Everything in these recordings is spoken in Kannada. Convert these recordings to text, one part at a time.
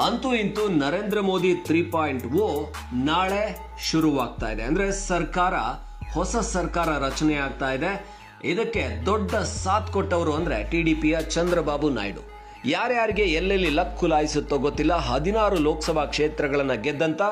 ಅಂತೂ ಇಂತೂ Narendra Modi three point O ನಾಳೆ ಶುರುವಾಗ್ತಾ ಇದೆ. ಅಂದ್ರೆ ಸರ್ಕಾರ, ಹೊಸ ಸರ್ಕಾರ ರಚನೆ ಆಗ್ತಾ ಇದೆ. ಇದಕ್ಕೆ ದೊಡ್ಡ ಸಾಥ್ ಕೊಟ್ಟವರು ಅಂದ್ರೆ ಪಿಯ ಚಂದ್ರಬಾಬು ನಾಯ್ಡು. ಯಾರ್ಯಾರಿಗೆ ಎಲ್ಲೆಲ್ಲಿ ಲಕ್ ಖುಲಾಯಿಸುತ್ತೋ ಗೊತ್ತಿಲ್ಲ. ಹದಿನಾರು ಲೋಕಸಭಾ ಕ್ಷೇತ್ರಗಳನ್ನ ಗೆದ್ದಂತ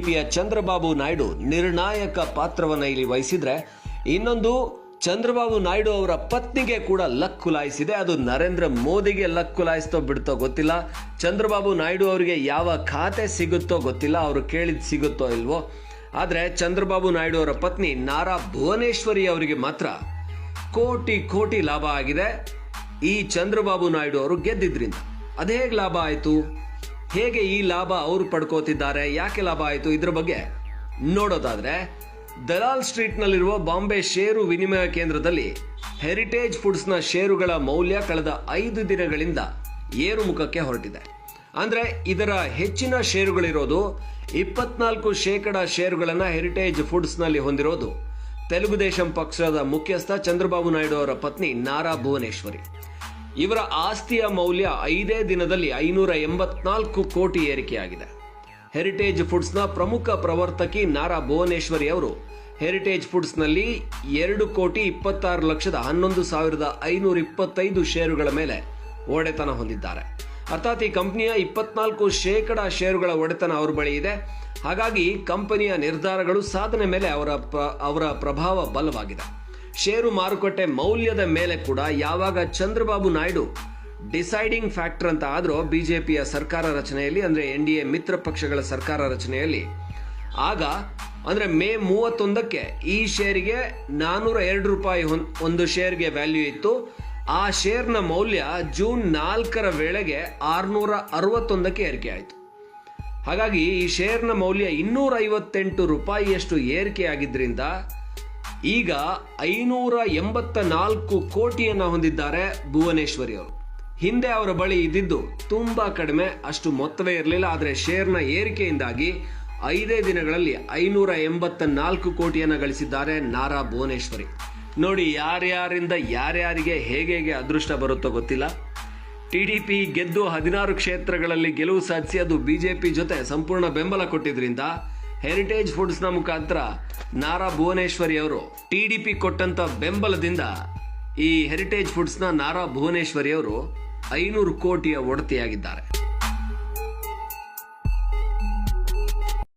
ಪಿಯ ಚಂದ್ರಬಾಬು ನಾಯ್ಡು ನಿರ್ಣಾಯಕ ಪಾತ್ರವನ್ನ ಇಲ್ಲಿ ವಹಿಸಿದ್ರೆ ಇನ್ನೊಂದು ಚಂದ್ರಬಾಬು ನಾಯ್ಡು ಅವರ ಪತ್ನಿಗೆ ಕೂಡ ಲಕ್ಕು ಲಾಯಿಸಿದೆ ಅದು ನರೇಂದ್ರ ಮೋದಿಗೆ ಲಕ್ಕು ಲಾಯಿಸ್ತೋ ಬಿಡ್ತೋ ಗೊತ್ತಿಲ್ಲ. ಚಂದ್ರಬಾಬು ನಾಯ್ಡು ಅವರಿಗೆ ಯಾವ ಖಾತೆ ಸಿಗುತ್ತೋ ಗೊತ್ತಿಲ್ಲ. ಅವರು ಕೇಳಿದ್ ಸಿಗುತ್ತೋ ಇಲ್ವೋ. ಆದರೆ ಚಂದ್ರಬಾಬು ನಾಯ್ಡು ಅವರ ಪತ್ನಿ ನಾರಾ ಭುವನೇಶ್ವರಿ ಅವರಿಗೆ ಮಾತ್ರ ಕೋಟಿ ಕೋಟಿ ಲಾಭ ಆಗಿದೆ. ಈ ಚಂದ್ರಬಾಬು ನಾಯ್ಡು ಅವರು ಗೆದ್ದಿದ್ರಿಂದ. ಅದು ಲಾಭ ಆಯಿತು? ಹೇಗೆ ಈ ಲಾಭ ಅವರು ಪಡ್ಕೋತಿದ್ದಾರೆ? ಯಾಕೆ ಲಾಭ ಆಯಿತು? ಇದ್ರ ಬಗ್ಗೆ ನೋಡೋದಾದ್ರೆ ದಲಾಲ್ ಸ್ಟ್ರೀಟ್ನಲ್ಲಿರುವ ಬಾಂಬೆ ಷೇರು ವಿನಿಮಯ ಕೇಂದ್ರದಲ್ಲಿ ಹೆರಿಟೇಜ್ ಫುಡ್ಸ್ನ ಷೇರುಗಳ ಮೌಲ್ಯ ಕಳೆದ ಐದು ದಿನಗಳಿಂದ ಏರುಮುಖಕ್ಕೆ ಹೊರಟಿದೆ. ಅಂದರೆ ಇದರ ಹೆಚ್ಚಿನ ಷೇರುಗಳಿರೋದು ಇಪ್ಪತ್ನಾಲ್ಕು ಶೇಕಡ ಷೇರುಗಳನ್ನು ಹೆರಿಟೇಜ್ ಫುಡ್ಸ್ನಲ್ಲಿ ಹೊಂದಿರೋದು ತೆಲುಗುದೇಶಂ ಪಕ್ಷದ ಮುಖ್ಯಸ್ಥ ಚಂದ್ರಬಾಬು ನಾಯ್ಡು ಅವರ ಪತ್ನಿ ನಾರಾ ಭುವನೇಶ್ವರಿ. ಇವರ ಆಸ್ತಿಯ ಮೌಲ್ಯ ಐದೇ ದಿನದಲ್ಲಿ ಐನೂರ ಎಂಬತ್ನಾಲ್ಕು ಕೋಟಿ ಏರಿಕೆಯಾಗಿದೆ. ಹೆರಿಟೇಜ್ ಫುಡ್ಸ್ನ ಪ್ರಮುಖ ಪ್ರವರ್ತಕಿ ನಾರಾ ಭುವನೇಶ್ವರಿ ಅವರು. ಹೆರಿಟೇಜ್ ಫುಡ್ಸ್ನಲ್ಲಿ ಎರಡು ಕೋಟಿ ಇಪ್ಪತ್ತಾರು ಲಕ್ಷದ ಹನ್ನೊಂದು ಸಾವಿರದ ಐನೂರ ಇಪ್ಪತ್ತೈದು ಷೇರುಗಳ ಮೇಲೆ ಒಡೆತನ ಹೊಂದಿದ್ದಾರೆ. ಅರ್ಥಾತ್ ಈ ಕಂಪನಿಯ ಇಪ್ಪತ್ನಾಲ್ಕು ಶೇಕಡ ಷೇರುಗಳ ಒಡೆತನ ಅವರ ಬಳಿ ಇದೆ. ಹಾಗಾಗಿ ಕಂಪನಿಯ ನಿರ್ಧಾರಗಳು ಸಾಧನೆ ಮೇಲೆ ಅವರ ಪ್ರ- ಅವರ ಪ್ರಭಾವ ಬಲವಾಗಿದೆ. ಷೇರು ಮಾರುಕಟ್ಟೆ ಮೌಲ್ಯದ ಮೇಲೆ ಕೂಡ ಯಾವಾಗ ಚಂದ್ರಬಾಬು ನಾಯ್ಡು ಡಿಸೈಡಿಂಗ್ ಫ್ಯಾಕ್ಟರ್ ಅಂತ ಆದ್ರೂ ಬಿಜೆಪಿಯ ಸರ್ಕಾರ ರಚನೆಯಲ್ಲಿ, ಅಂದರೆ ಎನ್ ಡಿ ಎ ಮಿತ್ರ ಪಕ್ಷಗಳ ಸರ್ಕಾರ ರಚನೆಯಲ್ಲಿ. ಆಗ, ಅಂದರೆ ಮೇ ಮೂವತ್ತೊಂದಕ್ಕೆ ಈ ಶೇರಿಗೆ ನಾನೂರ ಎರಡು ರೂಪಾಯಿ ಒಂದು ಶೇರ್ಗೆ ವ್ಯಾಲ್ಯೂ ಇತ್ತು. ಆ ಶೇರ್ನ ಮೌಲ್ಯ ಜೂನ್ ನಾಲ್ಕರ ವೇಳೆಗೆ ಆರುನೂರ ಅರವತ್ತೊಂದಕ್ಕೆ ಏರಿಕೆ ಆಯಿತು. ಹಾಗಾಗಿ ಈ ಶೇರ್ನ ಮೌಲ್ಯ ಇನ್ನೂರ ಐವತ್ತೆಂಟು ರೂಪಾಯಿಯಷ್ಟು ಏರಿಕೆಯಾಗಿದ್ದರಿಂದ ಈಗ ಐನೂರ ಎಂಬತ್ತ ನಾಲ್ಕು ಕೋಟಿಯನ್ನು ಹೊಂದಿದ್ದಾರೆ ಭುವನೇಶ್ವರಿ ಅವರು ಹಿಂದೆ ಅವರ ಬಳಿ ಇದ್ದಿದ್ದು ತುಂಬಾ ಕಡಿಮೆ, ಅಷ್ಟು ಮೊತ್ತವೇ ಇರಲಿಲ್ಲ. ಆದರೆ ಶೇರ್ನ ಏರಿಕೆಯಿಂದಾಗಿ ಐದೇ ದಿನಗಳಲ್ಲಿ ಐನೂರ ಎಂಬತ್ತ ನಾಲ್ಕು ಕೋಟಿಯನ್ನ ಗಳಿಸಿದ್ದಾರೆ ನಾರಾ ಭುವನೇಶ್ವರಿ. ನೋಡಿ, ಯಾರ್ಯಾರಿಂದ ಯಾರ್ಯಾರಿಗೆ ಹೇಗೆ ಹೇಗೆ ಅದೃಷ್ಟ ಬರುತ್ತೋ ಗೊತ್ತಿಲ್ಲ. ಟಿ ಡಿ ಪಿ ಗೆದ್ದು ಹದಿನಾರು ಕ್ಷೇತ್ರಗಳಲ್ಲಿ ಗೆಲುವು ಸಾಧಿಸಿ ಅದು ಬಿಜೆಪಿ ಜೊತೆ ಸಂಪೂರ್ಣ ಬೆಂಬಲ ಕೊಟ್ಟಿದ್ರಿಂದ ಹೆರಿಟೇಜ್ ಫುಡ್ಸ್ನ ಮುಖಾಂತರ ನಾರಾ ಭುವನೇಶ್ವರಿ ಅವರು ಟಿ ಡಿ ಪಿ ಕೊಟ್ಟಂತ ಬೆಂಬಲದಿಂದ ಈ ಹೆರಿಟೇಜ್ ಫುಡ್ಸ್ನ ನಾರಾ ಭುವನೇಶ್ವರಿ ಅವರು ಐನೂರು ಕೋಟಿಯ ಒಡತಿಯಾಗಿದ್ದಾರೆ.